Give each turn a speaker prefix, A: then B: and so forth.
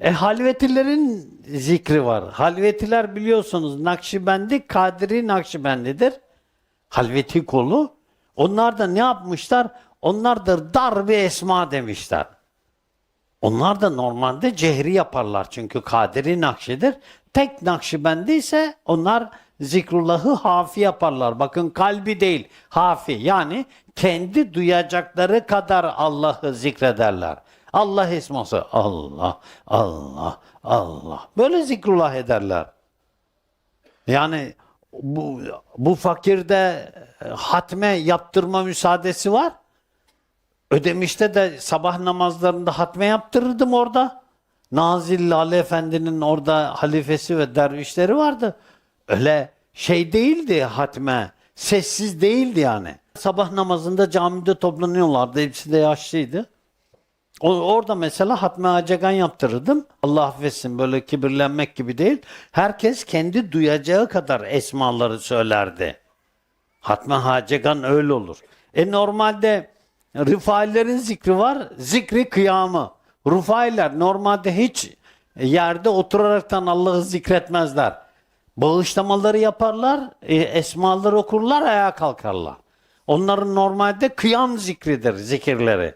A: E halvetilerin zikri var. Halvetiler biliyorsunuz Nakşibendi, Kadiri Nakşibendidir. Halveti kolu. Onlar da ne yapmışlar? Onlar da dar bir esma demişler. Onlar da normalde cehri yaparlar çünkü Kadiri Nakşidir. Tek Nakşibendi ise onlar zikrullahı hafi yaparlar. Bakın kalbi değil, hafi. Yani kendi duyacakları kadar Allah'ı zikrederler. Allah esması Allah, Allah, Allah. Böyle zikrullah ederler. Yani bu, bu fakirde e, hatme yaptırma müsaadesi var. Ödemiş'te de sabah namazlarında hatme yaptırırdım orada. Nazilli Ali Efendi'nin orada halifesi ve dervişleri vardı. Öyle şey değildi hatme. Sessiz değildi yani. Sabah namazında camide toplanıyorlardı. Hepsi de yaşlıydı. Orada mesela hatme acegan yaptırırdım. Allah affetsin böyle kibirlenmek gibi değil. Herkes kendi duyacağı kadar esmaları söylerdi. Hatme hacegan öyle olur. E normalde rifailerin zikri var, zikri kıyamı. Rufailer normalde hiç yerde oturaraktan Allah'ı zikretmezler. Bağışlamaları yaparlar, e, esmaları okurlar, ayağa kalkarlar. Onların normalde kıyam zikridir zikirleri.